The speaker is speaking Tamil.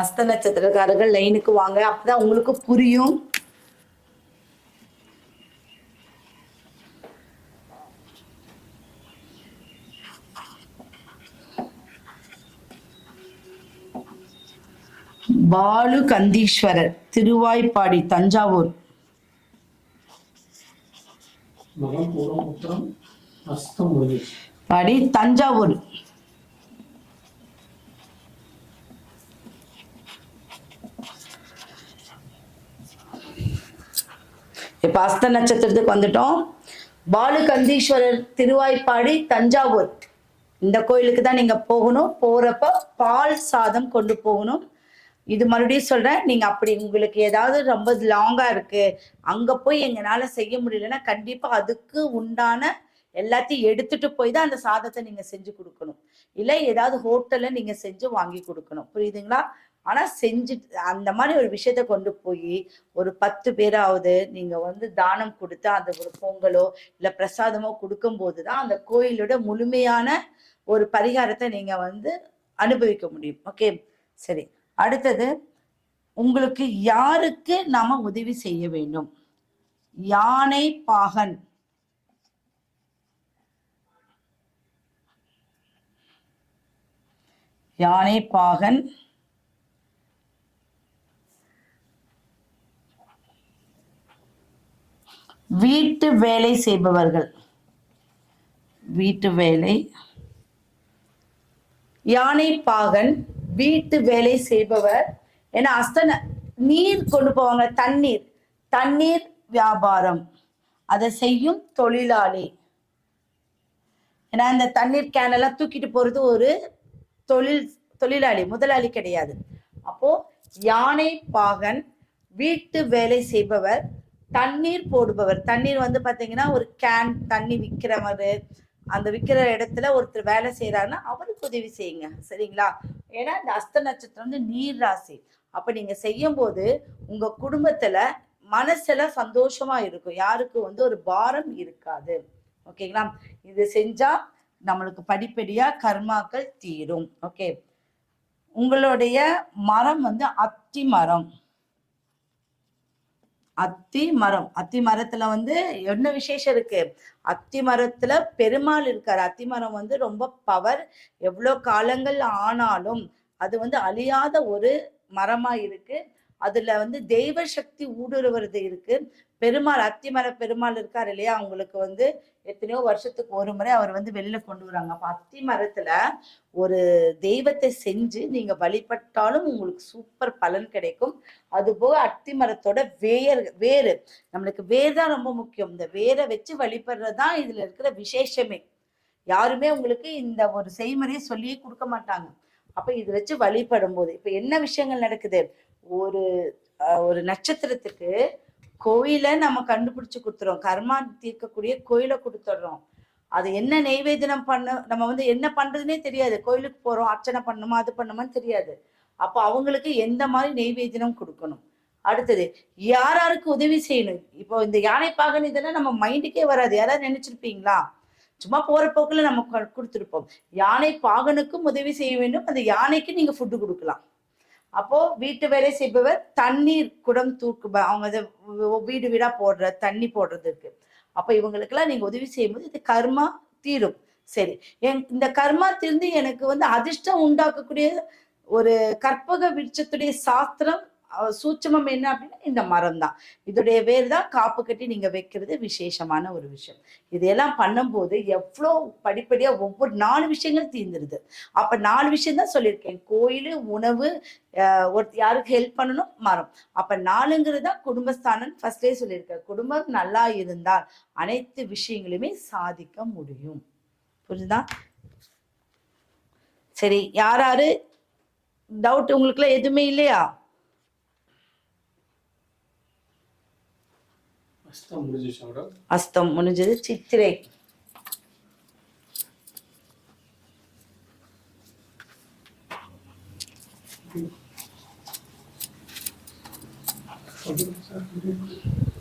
அஸ்த நட்சத்திரக்காரர்கள் லைனுக்கு வாங்க. அப்பதான் உங்களுக்கு புரியும். பாலு கந்தீஸ்வரர் திருவாய்ப்பாடி தஞ்சாவூர். பாடி தஞ்சாவூர். இப்ப அஸ்த நட்சத்திரத்துக்கு வந்துட்டோம். பாலு கந்தீஸ்வரர் திருவாய்ப்பாடி தஞ்சாவூர். இந்த கோயிலுக்கு தான் நீங்க போகணும். போறப்ப பால் சாதம் கொண்டு போகணும். இது மறுபடியும் சொல்றேன். நீங்க அப்படி உங்களுக்கு ஏதாவது ரொம்ப லாங்கா இருக்கு. அங்க போய் எங்களால செய்ய முடியலன்னா கண்டிப்பா அதுக்கு உண்டான எல்லாத்தையும் எடுத்துட்டு போய் தான் அந்த சாதத்தை நீங்க செஞ்சு கொடுக்கணும். இல்லை ஏதாவது ஹோட்டல்ல நீங்க செஞ்சு வாங்கி கொடுக்கணும். புரியுதுங்களா? ஆனா செஞ்சு அந்த மாதிரி ஒரு விஷயத்த கொண்டு போய் ஒரு பத்து பேராவது நீங்க வந்து தானம் கொடுத்து அந்த ஒரு பொங்கலோ இல்ல பிரசாதமோ கொடுக்கும் போதுதான் அந்த கோயிலோட முழுமையான ஒரு பரிகாரத்தை நீங்க வந்து அனுபவிக்க முடியும். ஓகே? சரி. அடுத்தது உங்களுக்கு யாருக்கு நாம உதவி செய்ய வேண்டும்? யானை பாகன். யானை பாகன். வீட்டு வேலை செய்பவர்கள். வீட்டு வேலை. யானை பாகன் வீட்டு வேலை செய்பவர். ஏன்னா அஸ்தன நீர் கொண்டு போவாங்க தண்ணீர். தண்ணீர் வியாபாரம். அதை செய்யும் தொழிலாளி. ஏன்னா இந்த தண்ணீர் கேனெல்லாம் தூக்கிட்டு போறது ஒரு தொழில் தொழிலாளி முதலாளி கிடையாது. அப்போ யானை பாகன் வீட்டு வேலை செய்பவர் தண்ணீர் போடுபவர். தண்ணீர் வந்து பாத்தீங்கன்னா ஒரு கேன் தண்ணி விற்கிறவர் அந்த விற்கிற இடத்துல ஒருத்தர் வேலை செய்யறாருன்னா அவருக்கு உதவி செய்யுங்க. சரிங்களா? ஏன்னா இந்த அஸ்த நட்சத்திரம் வந்து நீர் ராசி. அப்ப நீங்க செய்யும் போது உங்க குடும்பத்துல மனசுல சந்தோஷமா இருக்கும். யாருக்கு வந்து ஒரு பாரம் இருக்காது. ஓகேங்களா? இது செஞ்சா நம்மளுக்கு படிப்படியா கர்மாக்கள் தீரும். ஓகே? உங்களுடைய மரம் வந்து அத்தி மரம். அத்தி மரம். அத்தி மரத்துல வந்து என்ன விசேஷம் இருக்கு? அத்தி மரத்துல பெருமாள் இருக்காரு. அத்தி மரம் வந்து ரொம்ப பவர் எவ்வளோ காலங்கள் ஆனாலும் அது வந்து அழியாத ஒரு மரமா இருக்கு. அதுல வந்து தெய்வ சக்தி ஊடுருவது இருக்கு. பெருமாள் அத்திமர பெருமாள் இருக்கார் இல்லையா? அவங்களுக்கு வந்து எத்தனையோ வருஷத்துக்கு ஒரு முறை அவர் வந்து வெளியில கொண்டு வராங்க. அப்ப அத்தி மரத்துல ஒரு தெய்வத்தை செஞ்சு நீங்க வழிபட்டாலும் உங்களுக்கு சூப்பர் பலன் கிடைக்கும். அது போக அத்தி மரத்தோட வேர் வேறு நம்மளுக்கு வேர் தான் ரொம்ப முக்கியம். இந்த வேரை வச்சு வழிபடுறது தான் இதுல இருக்கிற விசேஷமே. யாருமே உங்களுக்கு இந்த ஒரு செய்முறையை சொல்லியே கொடுக்க மாட்டாங்க. அப்ப இது வச்சு வழிபடும் போது இப்ப என்ன விஷயங்கள் நடக்குது? ஒரு ஒரு நட்சத்திரத்துக்கு கோயிலை நம்ம கண்டுபிடிச்சு கொடுத்துறோம். கர்மா தீர்க்கக்கூடிய கோயிலை கொடுத்துட்றோம் அது என்ன நெய்வேதனம் பண்ண நம்ம வந்து என்ன பண்றதுனே தெரியாது. கோயிலுக்கு போறோம் அர்ச்சனை பண்ணுமா அது பண்ணுமான்னு தெரியாது. அப்போ அவங்களுக்கு எந்த மாதிரி நெய்வேதனம் கொடுக்கணும்? அடுத்தது யார் யாருக்கு உதவி செய்யணும்? இப்போ இந்த யானை பாகன் இதெல்லாம் நம்ம மைண்டுக்கே வராது. யாராவது நினைச்சிருப்பீங்களா? சும்மா போற போக்குல நம்ம கொடுத்துருப்போம். யானை பாகனுக்கும் உதவி செய்ய வேண்டும். அந்த யானைக்கு நீங்க ஃபுட்டு கொடுக்கலாம். அப்போ வீட்டு வேலை செய்பவர் தண்ணீர் குடம் தூக்கு அவங்க இதை வீடு வீடா போடுற தண்ணி போடுறதுக்கு. அப்ப இவங்களுக்கெல்லாம் நீங்க உதவி செய்யும்போது இது கர்மா தீரும். சரி. என் இந்த கர்மா தீர்ந்து எனக்கு வந்து அதிர்ஷ்டம் உண்டாக்கக்கூடிய ஒரு கற்பக விருட்சத்துடைய சாஸ்திரம் சூட்சமம் என்ன அப்படின்னா இந்த மரம் தான் இதோடைய வேர் தான் காப்பு கட்டி நீங்க வைக்கிறது விசேஷமான ஒரு விஷயம். இதையெல்லாம் பண்ணும்போது எவ்வளோ படிப்படியா ஒவ்வொரு நாலு விஷயங்கள் தீர்ந்துருது. அப்ப நாலு விஷயம் தான் சொல்லியிருக்கேன். கோயில் உணவு ஒருத்தர் ஒரு யாருக்கு ஹெல்ப் பண்ணணும்? மரம். அப்ப நாலுங்கிறது தான் குடும்பஸ்தானம் ஃபர்ஸ்டே சொல்லியிருக்கேன் குடும்பம் நல்லா இருந்தால் அனைத்து விஷயங்களுமே சாதிக்க முடியும். புரிஞ்சுதா சரி யார் யாரு? டவுட் உங்களுக்குலாம் எதுவுமே இல்லையா? అస్తం మనం చేసే చిత్రే Thank you.